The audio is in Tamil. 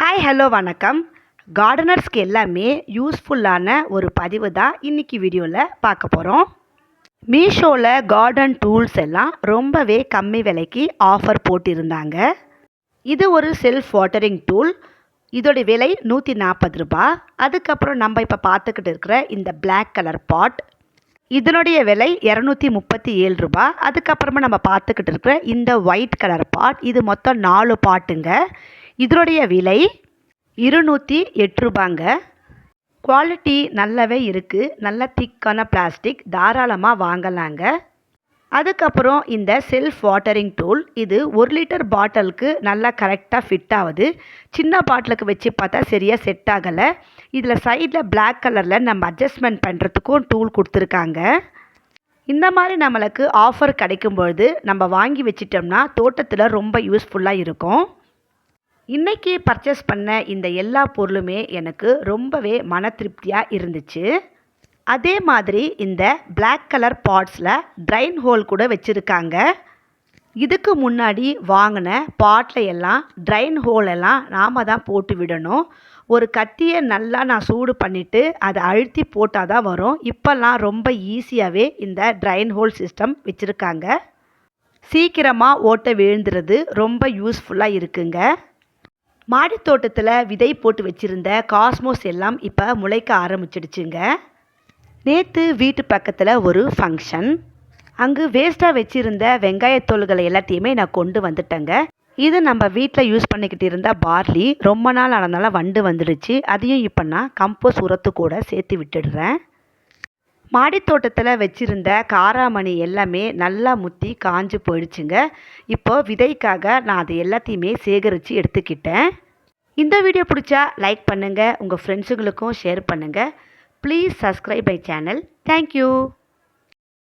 ஹாய் ஹலோ வணக்கம். கார்டனர்ஸ்க்கு எல்லாமே யூஸ்ஃபுல்லான ஒரு பதிவு தான் இன்றைக்கி வீடியோவில் பார்க்க போகிறோம் மீஷோவில் கார்டன் டூல்ஸ் எல்லாம் ரொம்பவே கம்மி விலைக்கு ஆஃபர் போட்டிருந்தாங்க. இது ஒரு செல்ஃப் வாட்டரிங் டூல் இதோடைய விலை நூற்றி நாற்பது ரூபா. அதுக்கப்புறம் நம்ம இப்போ பார்த்துக்கிட்டு இருக்கிற இந்த பிளாக் கலர் பாட் இதனுடைய விலை இரநூத்தி முப்பத்தி ஏழு ரூபா. அதுக்கப்புறமா நம்ம பார்த்துக்கிட்டு இருக்கிற இந்த ஒயிட் கலர் பாட் இது மொத்தம் நாலு பாட்டுங்க இதனுடைய விலை இருநூற்றி எட்டு ரூபாங்க. குவாலிட்டி நல்லாவே இருக்குது நல்ல திக்கான பிளாஸ்டிக் தாராளமாக வாங்கலாங்க. அதுக்கப்புறம் இந்த செல்ஃப் வாட்டரிங் டூல் இது ஒரு லிட்டர் பாட்டிலுக்கு நல்லா கரெக்டாக ஃபிட் ஆகுது. சின்ன பாட்டிலுக்கு வச்சு பார்த்தா சரியாக செட் ஆகலை. இதில் சைடில் பிளாக் கலரில் நம்ம அட்ஜஸ்ட்மெண்ட் பண்ணுறதுக்கும் டூல் கொடுத்துருக்காங்க. இந்த மாதிரி நம்மளுக்கு ஆஃபர் கிடைக்கும் பொழுது நம்ம வாங்கி வச்சிட்டோம்னா தோட்டத்தில் ரொம்ப யூஸ்ஃபுல்லாக இருக்கும். இன்றைக்கி பர்ச்சேஸ் பண்ண இந்த எல்லா பொருளுமே எனக்கு ரொம்பவே மன திருப்தியாக இருந்துச்சு. அதே மாதிரி இந்த பிளாக் கலர் பாட்ஸில் ட்ரைன் ஹோல் கூட வச்சுருக்காங்க. இதுக்கு முன்னாடி வாங்கின பாட்டில் எல்லாம் ட்ரைன் ஹோல் எல்லாம் நாம் தான் போட்டு விடணும். ஒரு கத்தியை நல்லா நான் சூடு பண்ணிவிட்டு அதை அழுத்தி போட்டால் தான் வரும். இப்போல்லாம் ரொம்ப ஈஸியாகவே இந்த ட்ரைன் ஹோல் சிஸ்டம் வச்சுருக்காங்க. சீக்கிரமாக ஓட்ட விழுந்துறது ரொம்ப யூஸ்ஃபுல்லாக இருக்குங்க. மாடித் தோட்டத்தில் விதை போட்டு வச்சுருந்த காஸ்மோஸ் எல்லாம் இப்போ முளைக்க ஆரம்பிச்சிடுச்சுங்க. நேற்று வீட்டு பக்கத்தில் ஒரு ஃபங்க்ஷன் அங்கு வேஸ்ட்டாக வச்சுருந்த வெங்காயத்தோல்களை எல்லாத்தையுமே நான் கொண்டு வந்துட்டேங்க. இது நம்ம வீட்டில் யூஸ் பண்ணிக்கிட்டு இருந்த பார்லி ரொம்ப நாள் ஆனதுனால வண்டு வந்துடுச்சு. அதையும் இப்போ நான் கம்போஸ் உரத்து கூட சேர்த்து விட்டுடுறேன். மாடித்தோட்டத்தில் வச்சுருந்த காராமணி எல்லாமே நல்லா முத்தி காஞ்சு போயிடுச்சுங்க. இப்போ விதைக்காக நான் அது எல்லாத்தையுமே சேகரித்து எடுத்துக்கிட்டேன். இந்த வீடியோ பிடிச்சா லைக் பண்ணுங்கள் உங்கள் ஃப்ரெண்ட்ஸுங்களுக்கும் ஷேர் பண்ணுங்கள் please subscribe my channel thank you